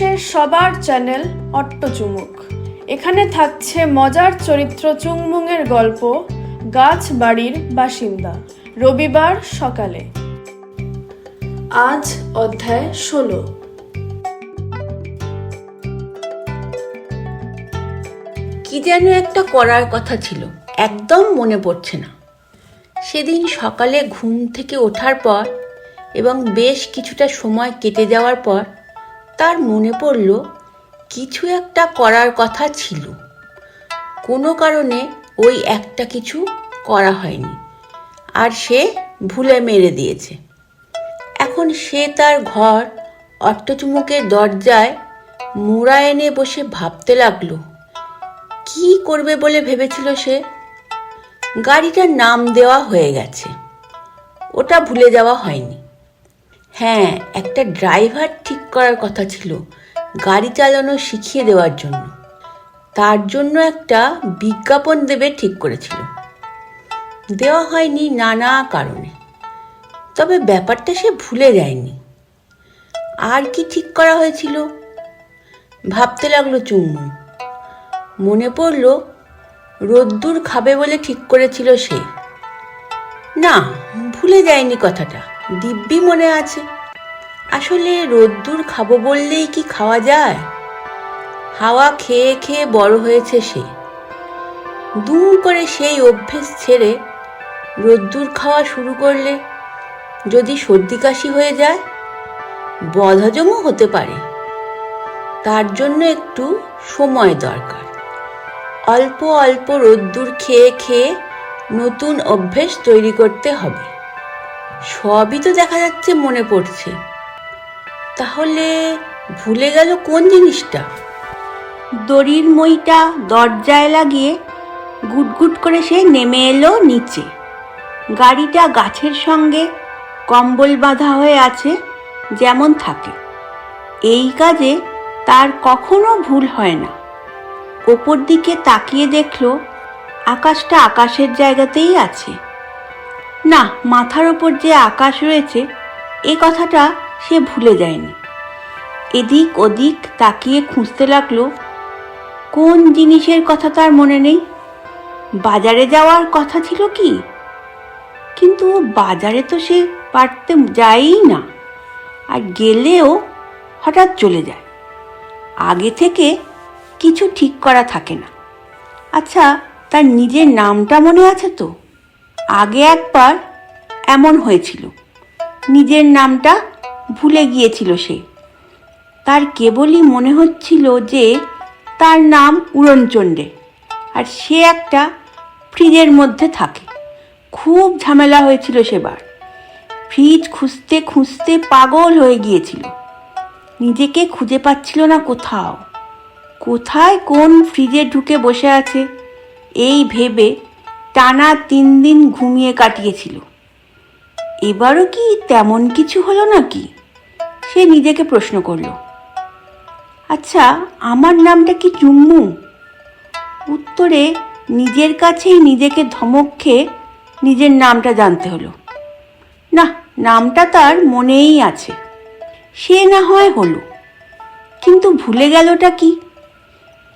বাংলাদেশের সবার চ্যানেল অট্ট চুমুক এখানে থাকছে মজার চরিত্র চুংমুংয়ের গল্প, গাছ বাড়ির বাসিন্দা, রবিবার সকালে। আজ অধ্যায় ষোলো। কি যেন একটা করার কথা ছিল, একদম মনে পড়ছে না। সেদিন সকালে ঘুম থেকে ওঠার পর এবং বেশ কিছুটা সময় কেটে যাওয়ার পর তার মনে পড়ল, কিছু একটা করার কথা ছিল। কোনো কারণে ওই একটা কিছু করা হয়নি। আর সে ভুলে মেরে দিয়েছে। এখন সে তার ঘর অট্টচুমুকের দরজায় মুড়া এনে বসে ভাবতে লাগল, কি করবে বলে ভেবেছিল সে? গাড়িটার নাম দেওয়া হয়ে গেছে। ওটা ভুলে যাওয়া হয়নি। হ্যাঁ একটা ড্রাইভার ঠিক করার কথা ছিল গাড়ি চালানো শিখিয়ে দেওয়ার জন্য। তার জন্য একটা বিজ্ঞাপন দেবে ঠিক করেছিল। দেওয়া হয়নি নানা কারণে। তবে ব্যাপারটা সে ভুলে যায়নি। আর কি ঠিক করা হয়েছিল? ভাবতে লাগল চুম্মু মনে পড়ল, রোদ্দুর খাবে বলে ঠিক করেছিল সে। না, ভুলে যায়নি কথাটা। দিব্যি মনে আছে। আসলে রোদ্দুর খাব বললেই কি খাওয়া যায়? হাওয়া খেয়ে খেয়ে বড় হয়েছে সে। দুম করে সেই অভ্যেস ছেড়ে রোদ্দুর খাওয়া শুরু করলে যদি সর্দি কাশি হয়ে যায়, বদহজমও হতে পারে। তার জন্য একটু সময় দরকার। অল্প অল্প রোদ্দুর খেয়ে খেয়ে নতুন অভ্যেস তৈরি করতে হবে। সবই তো দেখা যাচ্ছে মনে পড়ছে। তাহলে ভুলে গেল কোন জিনিসটা? দড়ির মইটা দরজায় লাগিয়ে গুটগুট করে সে নেমে এলো নিচে। গাড়িটা গাছের সঙ্গে কম্বল বাঁধা হয়ে আছে, যেমন থাকে। এই কাজে তার কখনো ভুল হয় না। ওপর দিকে তাকিয়ে দেখল, আকাশটা আকাশের জায়গাতেই আছে। না, মাথার ওপর যে আকাশ রয়েছে, এ কথাটা সে ভুলে যায়নি। এদিক ওদিক তাকিয়ে খুঁজতে লাগল, কোন জিনিসের কথা তার মনে নেই? বাজারে যাওয়ার কথা ছিল কি? কিন্তু বাজারে তো সে পারতে যায়ই না, আর গেলেও হঠাৎ চলে যায়। আগে থেকে কিছু ঠিক করা থাকে না। আচ্ছা তার নিজের নামটা মনে আছে তো? আগে একবার এমন হয়েছিল। নিজের নামটা ভুলে গিয়েছিল সে। তার কেবলই মনে হচ্ছিল যে তার নাম উড়নচণ্ডে আর সে একটা ফ্রিজের মধ্যে থাকে। খুব ঝামেলা হয়েছিল সেবার। ফ্রিজ খুঁজতে খুঁজতে পাগল হয়ে গিয়েছিল। নিজেকে খুঁজে পাচ্ছিল না কোথাও। কোথায় কোন ফ্রিজে ঢুকে বসে আছে, এই ভেবে টানা তিন দিন ঘুমিয়ে কাটিয়েছিল। এবারও কি তেমন কিছু হলো নাকি? সে নিজেকে প্রশ্ন করল। আচ্ছা আমার নামটা কি চুম্মু? উত্তরে, নিজের কাছেই নিজেকে ধমক খেয়ে নিজের নামটা জানতে হলো। না, নামটা তার মনেই আছে। সে না হয় হলো। কিন্তু ভুলে গেলটা কি?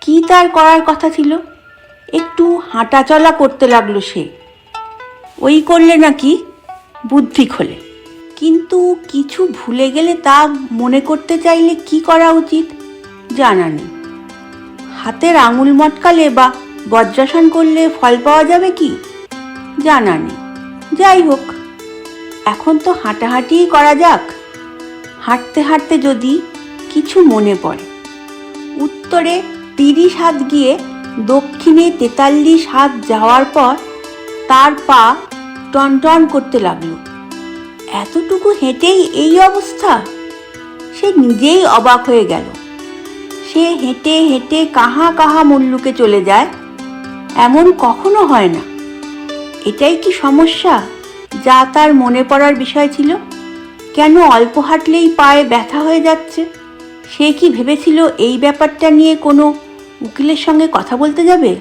কি তার করার কথা ছিল? একটু হাঁটা চলা করতে লাগল সে। ওই করলে নাকি বুদ্ধি খোলে। কিন্তু কিছু ভুলে গেলে তা মনে করতে চাইলে কি করা উচিত জানা নেই। হাতের আঙুল মটকালে বা বজ্রাসন করলে ফল পাওয়া যাবে কি জানা নেই। যাই হোক, এখন তো হাঁটাহাঁটিই করা যাক। হাঁটতে হাঁটতে যদি কিছু মনে পড়ে, উত্তরে তিরিশ হাত গিয়ে দক্ষিণে তেতাল্লিশ হাত যাওয়ার পর তার পা টনটন করতে লাগল। এতটুকু হেঁটেই এই অবস্থা? সে নিজেই অবাক হয়ে গেল। সে হেঁটে হেঁটে কাহা কাহা মল্লুকে চলে যায়। এমন কখনো হয় না। এটাই কি সমস্যা যা তার মনে পড়ার বিষয় ছিল? কেন অল্প হাঁটলেই পায়ে ব্যথা হয়ে যাচ্ছে? সে কি ভেবেছিল এই ব্যাপারটা নিয়ে কোনো উকিলের সঙ্গে কথা বলতে যাবে?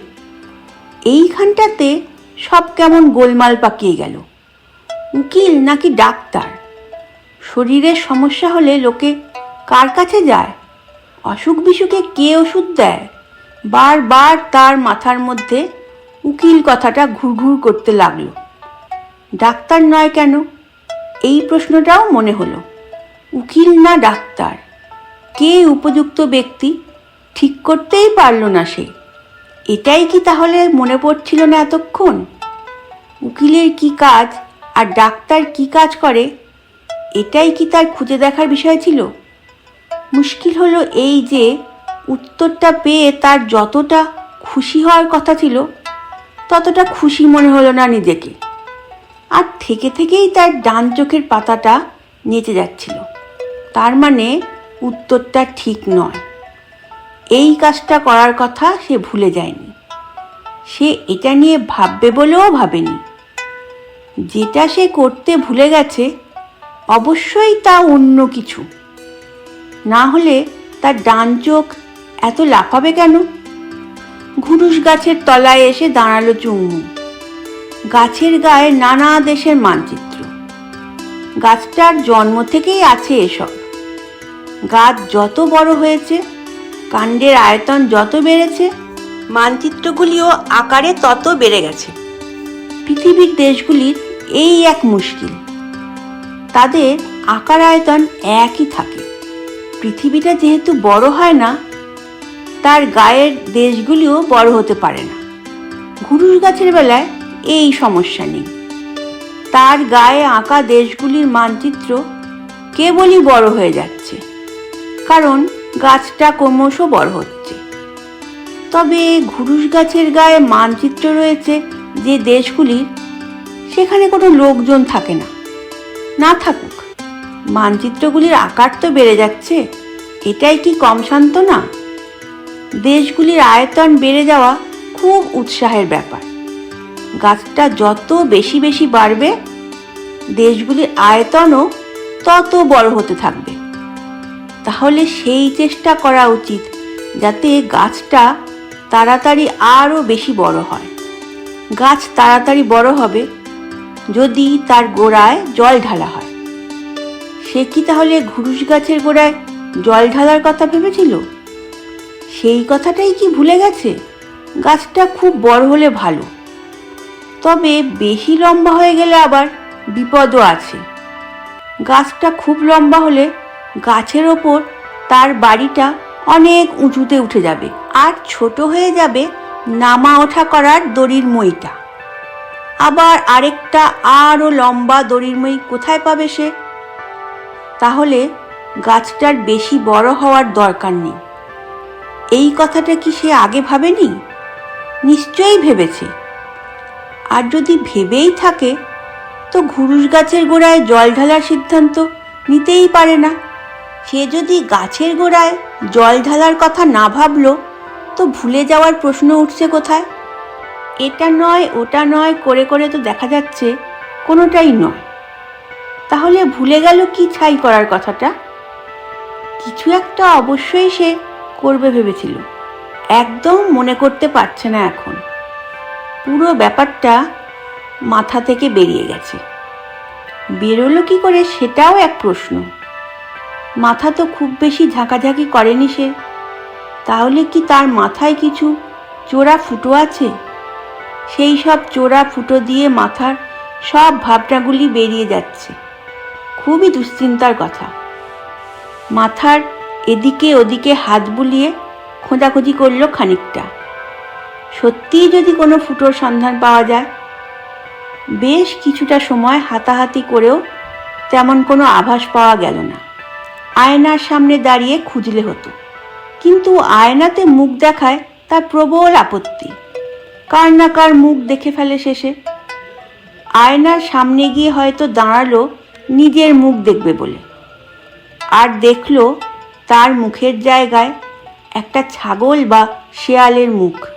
এইখানটাতে সব কেমন গোলমাল পাকিয়ে গেল। উকিল নাকি ডাক্তার? শরীরের সমস্যা হলে লোকে কার কাছে যায়? অসুখ বিসুখে কে ওষুধ দেয়? বারবার তার মাথার মধ্যে উকিল কথাটা ঘুরঘুর করতে লাগল। ডাক্তার নয় কেন? এই প্রশ্নটাও মনে হলো। উকিল না ডাক্তার? কে উপযুক্ত ব্যক্তি? ঠিক করতেই পারল না সে। এটাই কি তাহলে মনে পড়ছিল না এতক্ষণ? উকিলের কি কাজ আর ডাক্তার কি কাজ করে? এটাই কি তার খুঁজে দেখার বিষয় ছিল? মুশকিল হলো এই যে উত্তরটা পেয়ে তার যতটা খুশি হওয়ার কথা ছিল, ততটা খুশি মনে হলো না নিজেকে। আর থেকে থেকেই তার ডান চোখের পাতাটা নেচে যাচ্ছিল। তার মানে উত্তরটা ঠিক নয়। এই কাজটা করার কথা সে ভুলে যায়নি। সে এটা নিয়ে ভাববে বলেও ভাবেনি। যেটা সে করতে ভুলে গেছে, অবশ্যই তা অন্য কিছু। না হলে তার ডান চোখ এত লাফাবে কেন? ঘুরুস গাছের তলায় এসে দাঁড়াল চুমু। গাছের গায়ে নানা দেশের মানচিত্র। গাছটার জন্ম থেকেই আছে এসব। গাছ যত বড় হয়েছে কাণ্ডের আয়তন যত বেড়েছে, মানচিত্রগুলিও আকারে তত বেড়ে গেছে। পৃথিবীর দেশগুলির এই এক মুশকিল। তাদের আকার আয়তন একই থাকে। পৃথিবীটা যেহেতু বড় হয় না, তার গায়ের দেশগুলিও বড় হতে পারে না। ঘুরুস গাছের বেলায় এই সমস্যা নেই। তার গায়ে আঁকা দেশগুলির মানচিত্র কেবলই বড় হয়ে যাচ্ছে। কারণ গাছটা ক্রমশ বড় হচ্ছে। তবে ঘুরুস গাছের গায়ে মানচিত্র রয়েছে যে দেশগুলির সেখানে কোনো লোকজন থাকে না। না থাকুক, মানচিত্রগুলির আকার তো বেড়ে যাচ্ছে, এটাই কি কম শান্ত না? দেশগুলির আয়তন বেড়ে যাওয়া খুব উৎসাহের ব্যাপার। গাছটা যত বেশি বেশি বাড়বে, দেশগুলির আয়তনও তত বড় হতে থাকবে। তাহলে সেই চেষ্টা করা উচিত যাতে গাছটা তাড়াতাড়ি আরও বেশি বড় হয়। গাছ তাড়াতাড়ি বড় হবে যদি তার গোড়ায় জল ঢালা হয়। সে কি তাহলে ঘুরুস গাছের গোড়ায় জল ঢালার কথা ভেবেছিল? সেই কথাটাই কি ভুলে গেছে? গাছটা খুব বড় হলে ভালো। তবে বেশি লম্বা হয়ে গেলে আবার বিপদও আছে। গাছটা খুব লম্বা হলে গাছের ওপর তার বাড়িটা অনেক উঁচুতে উঠে যাবে আর ছোট হয়ে যাবে নামা ওঠা করার দড়ির মইটা। আবার আরেকটা আরও লম্বা দড়ির মই কোথায় পাবে সে? তাহলে গাছটার বেশি বড় হওয়ার দরকার নেই। এই কথাটা কি সে আগে ভাবেনি? নিশ্চয়ই ভেবেছে। আর যদি ভেবেই থাকে, তো ঘুরুস গাছের গোড়ায় জল ঢালার সিদ্ধান্ত নিতেই পারে না। সে যদি গাছের গোড়ায় জল ঢালার কথা না ভাবলো, তো ভুলে যাওয়ার প্রশ্ন উঠছে কোথায়? এটা নয়, ওটা নয় করে করে তো দেখা যাচ্ছে কোনোটাই নয়। তাহলে ভুলে গেল কি ছাই করার কথাটা? কিছু একটা অবশ্যই সে করবে ভেবেছিল। একদম মনে করতে পারছে না এখন। পুরো ব্যাপারটা মাথা থেকে বেরিয়ে গেছে। বেরোলো কি করে সেটাও এক প্রশ্ন। মাথা তো খুব বেশি ঝাঁকাঝাঁকি করেনি সে। তাহলে কি তার মাথায় কিছু চোরা ফুটো আছে? সেই সব চোরা ফুটো দিয়ে মাথার সব ভাবনাগুলি বেরিয়ে যাচ্ছে। খুবই দুশ্চিন্তার কথা। মাথার এদিকে ওদিকে হাত বুলিয়ে খোঁজাখুঁজি করল খানিকটা। সত্যিই যদি কোনো ফুটোর সন্ধান পাওয়া যায়, বেশ কিছুটা সময় হাতাহাতি করেও তেমন কোনো আভাস পাওয়া গেল না। আয়নার সামনে দাঁড়িয়ে খুঁজলে হতো। কিন্তু আয়নাতে মুখ দেখায় তার প্রবল আপত্তি। কার না কার মুখ দেখে ফেলে শেষে। আয়নার সামনে গিয়ে হয়তো দাঁড়াল নিজের মুখ দেখবে বলে। আর দেখল তার মুখের জায়গায় একটা ছাগল বা শেয়ালের মুখ।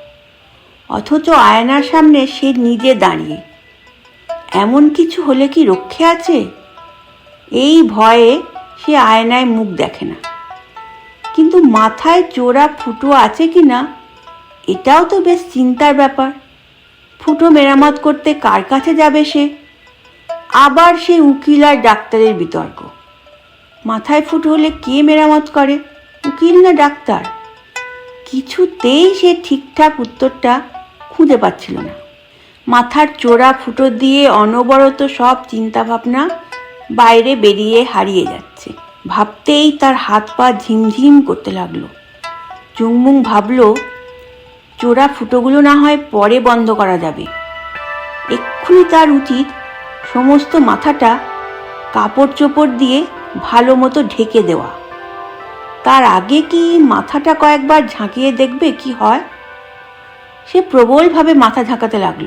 অথচ আয়নার সামনে সে নিজে দাঁড়িয়ে। এমন কিছু হলে কি রক্ষে আছে? এই ভয়ে সে আয়নায় মুখ দেখে না। কিন্তু মাথায় চোরা ফুটো আছে কি না, এটাও তো বেশ চিন্তার ব্যাপার। ফুটো মেরামত করতে কার কাছে যাবে সে? আবার সে উকিল আর ডাক্তারের বিতর্ক। মাথায় ফুটো হলে কে মেরামত করে, উকিল না ডাক্তার? কিছুতেই সে ঠিকঠাক উত্তরটা খুঁজে পাচ্ছিল না। মাথার চোরা ফুটো দিয়ে অনবরত সব চিন্তাভাবনা বাইরে বেরিয়ে হারিয়ে যাচ্ছে। ভাবতেই তার হাত পা ঝিমঝিম করতে লাগল। চুংমুং ভাবল, চোরা ফুটোগুলো না হয় পরে বন্ধ করা যাবে। এক্ষুনি তার উচিত সমস্ত মাথাটা কাপড় চোপড় দিয়ে ভালো মতো ঢেকে দেওয়া। তার আগে কি মাথাটা কয়েকবার ঝাঁকিয়ে দেখবে কি হয়? সে প্রবলভাবে মাথা ঝাঁকাতে লাগল।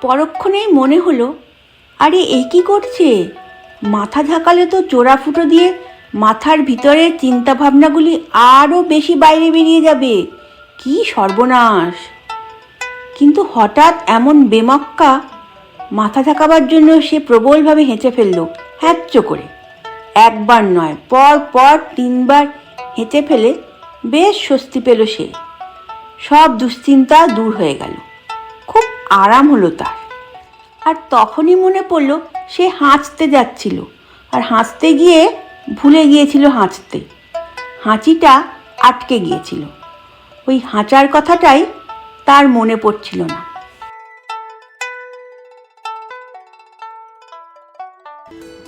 পরক্ষণেই মনে হলো, আরে, এ কি করছে? মাথা ঝাঁকালে তো চোরা ফুটো দিয়ে মাথার ভিতরের চিন্তাভাবনাগুলি আরও বেশি বাইরে বেরিয়ে যাবে। কি সর্বনাশ। কিন্তু হঠাৎ এমন বেমক্কা মাথা ঝাঁকাবার জন্য সে প্রবলভাবে হেঁচে ফেলল, হ্যাচ্চ করে। একবার নয়, পর পর তিনবার হেঁচে ফেলে বেশ স্বস্তি পেল সে। সব দুশ্চিন্তা দূর হয়ে গেল। খুব আরাম হলো তার। আর তখনই মনে পড়ল সে হাঁচতে যাচ্ছিল আর হাঁচতে গিয়ে ভুলে গিয়েছিল হাঁচতে। হাঁচিটা আটকে গিয়েছিল। ওই হাঁচার কথাটাই তার মনে পড়ছিল না।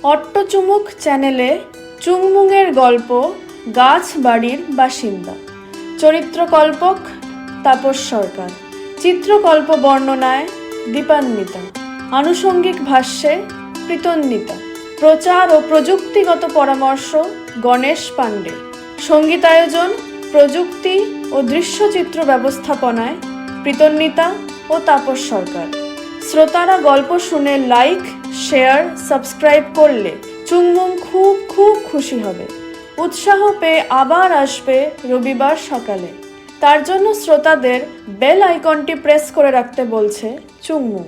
অট্টচুমুক চ্যানেলে চুংমুংয়ের গল্প, গাছ বাড়ির বাসিন্দা, চরিত্রকল্পক তাপস সরকার, চিত্রকল্প বর্ণনায় দীপান্বিতা, আনুষঙ্গিক ভাষ্যে প্রীতন্বিতা প্রচার ও প্রযুক্তিগত পরামর্শ গণেশ পাণ্ডে। সঙ্গীতায়োজন, প্রযুক্তি ও দৃশ্যচিত্র ব্যবস্থাপনায় প্রীতন্বিতা ও তাপস সরকার। শ্রোতারা গল্প শুনে লাইক শেয়ার সাবস্ক্রাইব করলে চুংমুং খুব খুব খুশি হবে। উৎসাহ পেয়ে আবার আসবে রবিবার সকালে। তার জন্য শ্রোতাদের বেল আইকনটি প্রেস করে রাখতে বলছে চুংমুং